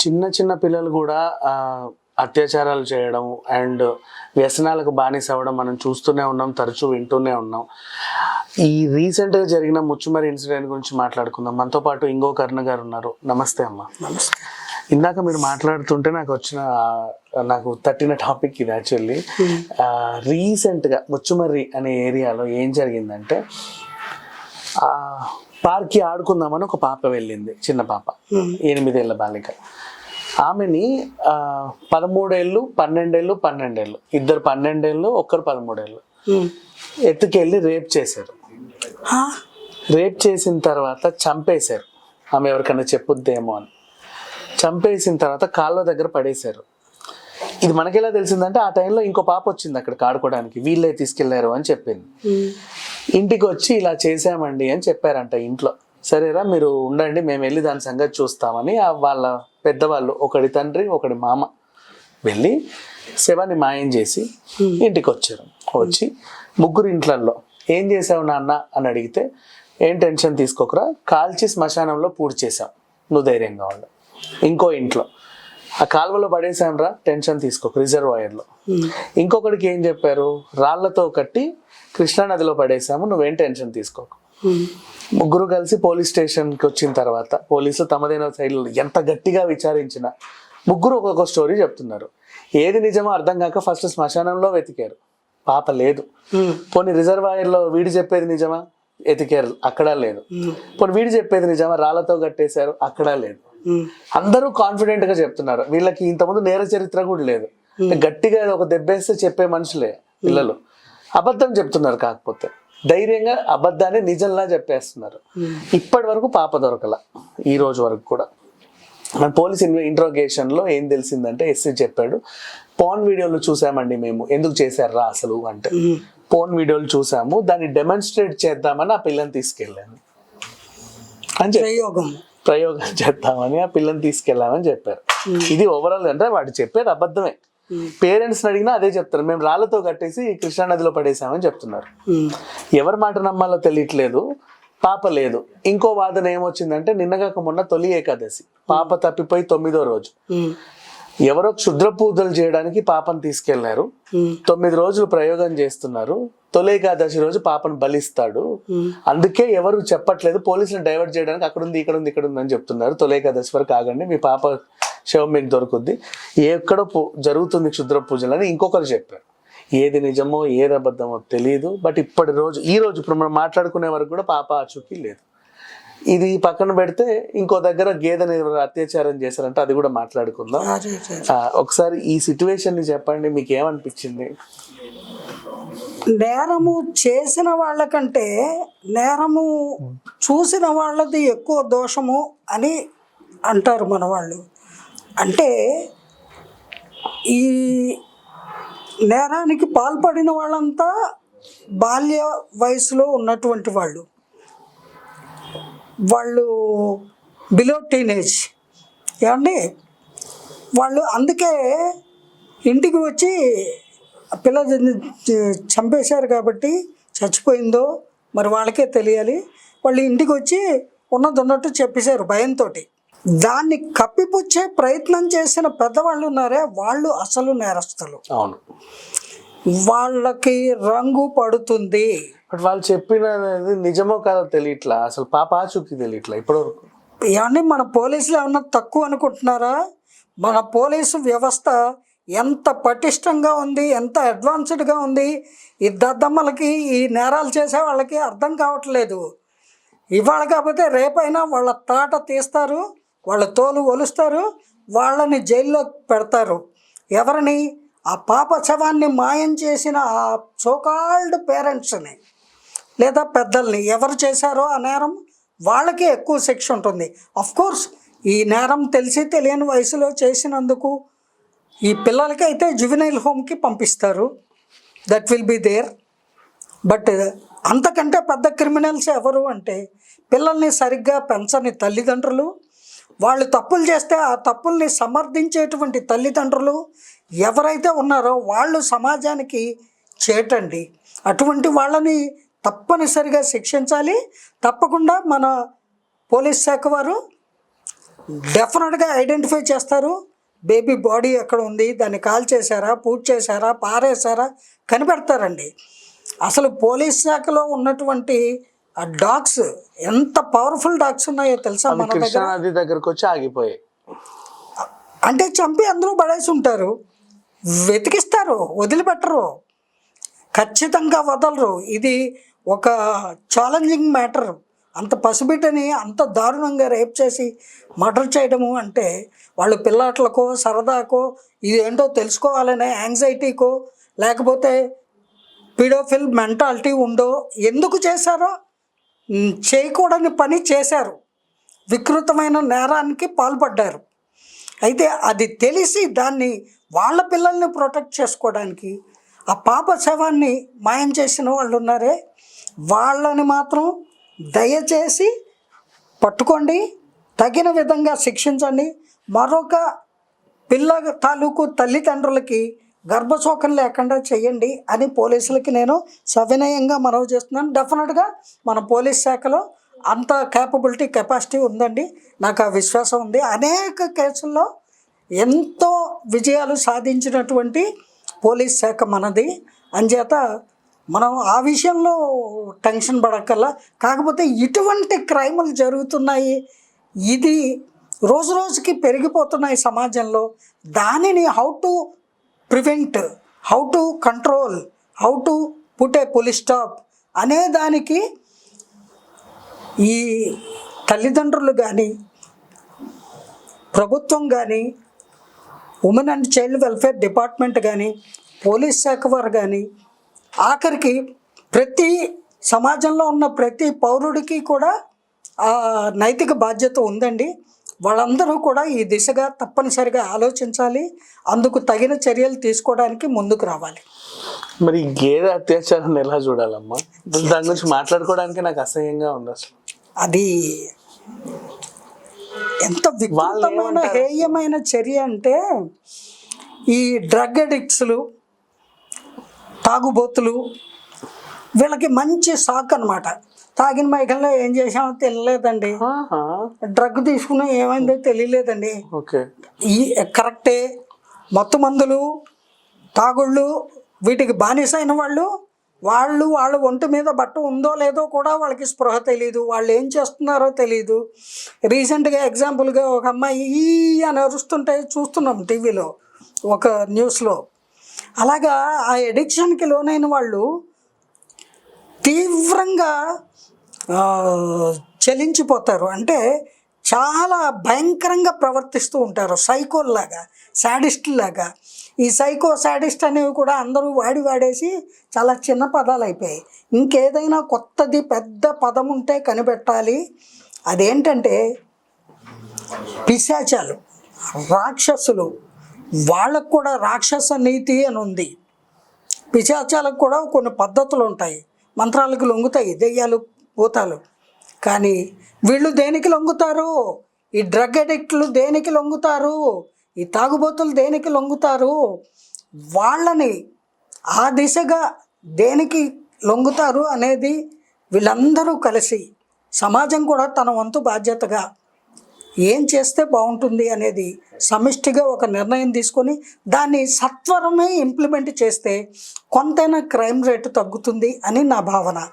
చిన్న చిన్న పిల్లలు కూడా అత్యాచారాలు చేయడం అండ్ వ్యసనాలకు బానిస అవ్వడం మనం చూస్తూనే ఉన్నాం తరచూ వింటూనే ఉన్నాం. ఈ రీసెంట్గా జరిగిన ముచ్చుమరి ఇన్సిడెంట్ గురించి మాట్లాడుకుందాం. మనతో పాటు ఇంకో కర్ణ గారు ఉన్నారు. నమస్తే అమ్మ. నమస్తే. ఇందాక మీరు మాట్లాడుతుంటే నాకు వచ్చిన నాకు తట్టిన టాపిక్ ఇది యాక్చువల్లీ. రీసెంట్గా ముచ్చుమర్రి అనే ఏరియాలో ఏం జరిగిందంటే పార్క్కి ఆడుకుందామని ఒక పాప వెళ్ళింది చిన్న పాప. ఎనిమిదేళ్ళ బాలిక. ఆమెని ఆ, పదమూడేళ్ళు పన్నెండేళ్ళు పన్నెండేళ్ళు. ఇద్దరు పన్నెండేళ్ళు ఒక్కరు పదమూడేళ్ళు. ఎత్తుకెళ్ళి రేప్ చేశారు? రేప్ చేసిన తర్వాత చంపేశారు. ఆమె ఎవరికైనా చెప్పుద్దేమో అని. చంపేసిన తర్వాత కాళ్ళ దగ్గర పడేశారు. ఇది మనకెలా తెలిసిందంటే ఆ టైంలో ఇంకో పాప వచ్చింది అక్కడికి ఆడుకోవడానికి వీళ్ళే తీసుకెళ్ళారు అని చెప్పింది. ఉమ్. ఇంటికి వచ్చి ఇలా చేసామండి అని చెప్పారంట ఇంట్లో. సరేరా మీరు ఉండండి మేము వెళ్ళి దాని సంగతి చూస్తామని ఆ వాళ్ళ పెద్దవాళ్ళు ఒకడి తండ్రి ఒకడి మామ వెళ్ళి శవాన్ని మాయం చేసి ఇంటికి వచ్చారు వచ్చి ముగ్గురు ఇంట్లల్లో ఏం చేసావు నాన్న? అని అడిగితే ఏం టెన్షన్ తీసుకోకరా కాల్చి శ్మశానంలో పూర్తి చేసాం నువ్వు ధైర్యంగా ఉండు. ఇంకో ఇంట్లో ఆ కాలువలో పడేసాంరా టెన్షన్ తీసుకోక రిజర్వాయర్లో. ఇంకొకడికి ఏం చెప్పారు? రాళ్ళతో కట్టి కృష్ణానదిలో పడేసాము నువ్వేం టెన్షన్ తీసుకోకు. ఉమ్. ముగ్గురు కలిసి పోలీస్ స్టేషన్కి వచ్చిన తర్వాత పోలీసులు తమదైన శైలిలో ఎంత గట్టిగా విచారించినా ముగ్గురు ఒక్కొక్క స్టోరీ చెప్తున్నారు. ఏది నిజమో అర్థం కాక ఫస్ట్ శ్మశానంలో వెతికారు. పాప లేదు. ఉమ్. పోనీ రిజర్వాయర్లో వీడి చెప్పేది నిజమా? ఎతికారు అక్కడ లేదు. పోనీ వీడి చెప్పేది నిజమా? రాళ్ళతో కట్టేశారు అక్కడ లేదు. అందరూ కాన్ఫిడెంట్గా చెప్తున్నారు. వీళ్ళకి ఇంతకుముందు నేర చరిత్ర కూడా లేదు. గట్టిగా ఒక దెబ్బేస్తే చెప్పే మనుషులే పిల్లలు. అబద్ధం చెప్తున్నారు కాకపోతే. ధైర్యంగా అబద్ధాన్ని నిజంలా చెప్పేస్తున్నారు. ఇప్పటి వరకు పాప దొరకల. ఈ రోజు వరకు కూడా. మన పోలీస్ ఇంట్రోగేషన్లో ఏం తెలిసిందంటే ఎస్సీ చెప్పాడు పోన్ వీడియోలు చూసామండి మేము. ఎందుకు చేశారా అసలు? అంటే పోన్ వీడియోలు చూసాము. దాన్ని డెమాన్స్ట్రేట్ చేద్దామని ఆ పిల్లని తీసుకెళ్ళాను. అని చెప్పి. ప్రయోగం. ప్రయోగం చేద్దామని ఆ పిల్లని తీసుకెళ్ళామని చెప్పారు. ఇది ఓవరాల్ అంటే వాడు చెప్పేది అబద్ధమే. పేరెంట్స్ అడిగినా అదే చెప్తారు. మేము రాళ్ళతో కట్టేసి కృష్ణానదిలో పడేసామని చెప్తున్నారు. ఎవరి మాట నమ్మాలో తెలియట్లేదు. పాప లేదు. ఇంకో వాదన ఏమొచ్చిందంటే నిన్నగాక మొన్న తొలి ఏకాదశి. పాప తప్పిపోయి తొమ్మిదో రోజు. ఎవరో క్షుద్ర పూజలు చేయడానికి పాపను తీసుకెళ్ళారు. తొమ్మిది రోజులు ప్రయోగం చేస్తున్నారు. తొలి ఏకాదశి రోజు పాపను బలిస్తాడు. అందుకే ఎవరు చెప్పట్లేదు పోలీసులు డైవర్ట్ చేయడానికి అక్కడ ఉంది ఇక్కడ ఉంది ఇక్కడ ఉంది అని చెప్తున్నారు. తొలి ఏకాదశి వరకు ఆగండి మీ పాప శవం మీకు దొరుకుద్ది. ఎక్కడో జరుగుతుంది క్షుద్ర పూజలు అని ఇంకొకరు చెప్పారు. ఏది నిజమో ఏది అబద్ధమో తెలియదు బట్ ఇప్పటి రోజు ఈ రోజు ఇప్పుడు మనం మాట్లాడుకునే వరకు కూడా పాప ఆచూకీ లేదు. ఇది పక్కన పెడితే ఇంకో దగ్గర గేదెని అత్యాచారం చేశారంటే అది కూడా మాట్లాడుకుందాం. ఒకసారి ఈ సిచ్యువేషన్ని చెప్పండి మీకు ఏమనిపించింది? నేరము చేసిన వాళ్ళకంటే నేరము చూసిన వాళ్ళది ఎక్కువ దోషము అని అంటారు మన వాళ్ళు. అంటే ఈ నేరానికి పాల్పడిన వాళ్ళంతా బాల్య వయసులో ఉన్నటువంటి వాళ్ళు. వాళ్ళు బిలో టీనేజ్ ఏమండి? వాళ్ళు అందుకే ఇంటికి వచ్చి పిల్ల చంపేశారు కాబట్టి చచ్చిపోయిందో మరి వాళ్ళకే తెలియాలి. వాళ్ళు ఇంటికి వచ్చి ఉన్నది ఉన్నట్టు చెప్పేశారు భయంతో దాన్ని కప్పిపుచ్చే ప్రయత్నం చేసిన పెద్దవాళ్ళు ఉన్నారే వాళ్ళు అసలు నేరస్తులు. అవును. వాళ్ళకి రంగు పడుతుంది. బట్ వాళ్ళు చెప్పిన నిజమో కాదో తెలియట్లా. అసలు పాప ఆచూకీ తెలియట్లా ఇప్పటివరకు? ఏమండి మన పోలీసులు ఏమన్నా తక్కువ అనుకుంటున్నారా? మన పోలీసు వ్యవస్థ ఎంత పటిష్టంగా ఉంది ఎంత అడ్వాన్స్డ్గా ఉంది? ఈ దద్దమ్మలకి ఈ నేరాలు చేసే వాళ్ళకి అర్థం కావట్లేదు. ఇవాళ కాకపోతే రేపైనా వాళ్ళ తాట తీస్తారు వాళ్ళ తోలు ఒలుస్తారు వాళ్ళని జైల్లో పెడతారు. ఎవరిని? ఆ పాప శవాన్ని మాయం చేసిన ఆ సోకాల్డ్ పేరెంట్స్ని లేదా పెద్దల్ని ఎవరు చేశారో ఆ నేరం వాళ్ళకే ఎక్కువ శిక్ష ఉంటుంది. కోర్స్ ఈ నేరం తెలిసి తెలియని వయసులో చేసినందుకు ఈ పిల్లలకి అయితే జువినైల్ హోమ్కి పంపిస్తారు. That will be there but అంతకంటే పెద్ద క్రిమినల్స్ ఎవరు అంటే పిల్లల్ని సరిగ్గా పెంచని తల్లిదండ్రులు వాళ్ళు తప్పులు చేస్తే ఆ తప్పుల్ని సమర్థించేటువంటి తల్లిదండ్రులు ఎవరైతే ఉన్నారో వాళ్ళు సమాజానికి చేటండి. అటువంటి వాళ్ళని తప్పనిసరిగా శిక్షించాలి. తప్పకుండా మన పోలీస్ శాఖ వారు డెఫినెట్గా ఐడెంటిఫై చేస్తారు. బేబీ బాడీ ఎక్కడ ఉంది? దాన్ని కాల్ చేశారా? పూజ చేశారా? పారేశారా? కనిపెడతారండి. అసలు పోలీస్ శాఖలో ఉన్నటువంటి ఆ డాగ్స్ ఎంత పవర్ఫుల్ డాగ్స్ ఉన్నాయో తెలుసా మన దగ్గర? దగ్గరకు వచ్చి ఆగిపోయాయి. అంటే చంపి అందరూ పడేసి ఉంటారు. వెతికిస్తారు వదిలిపెట్టరు. ఖచ్చితంగా వదలరు. ఇది ఒక ఛాలెంజింగ్ మ్యాటర్ అంత పసిబిడ్డని అంత దారుణంగా రేప్ చేసి మర్డర్ చేయడము అంటే వాళ్ళు పిల్లాట్లకో సరదాకో ఇదేంటో తెలుసుకోవాలనే యాంగ్జైటీకో లేకపోతే పిడోఫిల్ మెంటాలిటీ ఉందో ఎందుకు చేశారో చేయకూడని పని చేశారు. వికృతమైన నేరానికి పాల్పడ్డారు. అయితే అది తెలిసి దాన్ని వాళ్ళ పిల్లల్ని ప్రొటెక్ట్ చేసుకోవడానికి ఆ పాప శవాన్ని మాయం చేసిన వాళ్ళు ఉన్నారే వాళ్ళని మాత్రం దయచేసి పట్టుకోండి తగిన విధంగా శిక్షించండి. మరొక పిల్ల తాలూకు తల్లిదండ్రులకి గర్భశోకం లేకుండా చేయండి అని పోలీసులకి నేను సవినయంగా మనవి చేస్తున్నాను. డెఫినెట్గా మన పోలీస్ శాఖలో అంత క్యాపబిలిటీ కెపాసిటీ ఉందండి. నాకు ఆ విశ్వాసం ఉంది. అనేక కేసుల్లో ఎంతో విజయాలు సాధించినటువంటి పోలీస్ శాఖ మనది. అంచేత మనం ఆ విషయంలో టెన్షన్ పడక్కల్లా కాకపోతే ఇటువంటి క్రైములు జరుగుతున్నాయి. ఇది రోజు రోజుకి పెరిగిపోతున్నాయి సమాజంలో. దానిని how to prevent how to control how to put a police stop అనే దానికి ఈ తల్లిదండ్రులు కానీ ప్రభుత్వం కానీ women and child welfare department కానీ పోలీస్ శాఖ వారు కానీ ఆఖరికి ప్రతి సమాజంలో ఉన్న ప్రతి పౌరుడికి కూడా ఆ నైతిక బాధ్యత ఉందండి. వాళ్ళందరూ కూడా ఈ దిశగా తప్పనిసరిగా ఆలోచించాలి. అందుకు తగిన చర్యలు తీసుకోవడానికి ముందుకు రావాలి. మరి గేదె అత్యాచారాన్ని ఎలా చూడాలమ్మా? దాని గురించి మాట్లాడుకోవడానికి నాకు అసహ్యంగా ఉంది అసలు. అది ఎంత వికృతమైన హేయమైన చర్య అంటే ఈ డ్రగ్ అడిక్ట్స్లు తాగుబోతులు వీళ్ళకి మంచి సాక్ అన్నమాట. తాగిన మైకంలో ఏం చేసామో తెలియలేదండి. డ్రగ్ తీసుకున్నా ఏమైందో తెలియలేదండి. ఓకే. ఈ కరెక్టే. మత్తు మందులు తాగుళ్ళు వీటికి బానిసైన వాళ్ళు వాళ్ళు వాళ్ళ ఒంటి మీద బట్ట ఉందో లేదో కూడా వాళ్ళకి స్పృహ తెలియదు వాళ్ళు ఏం చేస్తున్నారో తెలియదు రీసెంట్గా ఎగ్జాంపుల్గా ఒక అమ్మాయి ఈ అని అరుస్తుంటే చూస్తున్నాం టీవీలో ఒక న్యూస్లో. అలాగా ఆ ఎడిక్షన్కి లోనైన వాళ్ళు తీవ్రంగా చలించిపోతారు. అంటే చాలా భయంకరంగా ప్రవర్తిస్తూ ఉంటారు. సైకోల్లాగా లాగా ఈ సైకో సాడిస్ట్ అనేవి కూడా అందరూ వాడి వాడేసి చాలా చిన్న పదాలు అయిపోయాయి. ఇంకేదైనా కొత్తది పెద్ద పదం ఉంటే కనిపెట్టాలి. అదేంటంటే పిశాచాలు రాక్షసులు వాళ్ళకు కూడా రాక్షస నీతి అని ఉంది. పిశాచాలకు కూడా కొన్ని పద్ధతులు ఉంటాయి. మంత్రాలకు లొంగుతాయి దెయ్యాలు భూతాలు. కానీ వీళ్ళు దేనికి లొంగుతారు? ఈ డ్రగ్ అడిక్ట్లు దేనికి లొంగుతారు? ఈ తాగుబోతులు దేనికి లొంగుతారు? వాళ్ళని ఆ దిశగా దేనికి లొంగుతారు అనేది వీళ్ళందరూ కలిసి సమాజం కూడా తన వంతు బాధ్యతగా ఏం చేస్తే బాగుంటుంది అనేది సమిష్టిగా ఒక నిర్ణయం తీసుకొని దాన్ని సత్వరమే ఇంప్లిమెంట్ చేస్తే కొంతైనా క్రైమ్ రేటు తగ్గుతుంది అని నా భావన.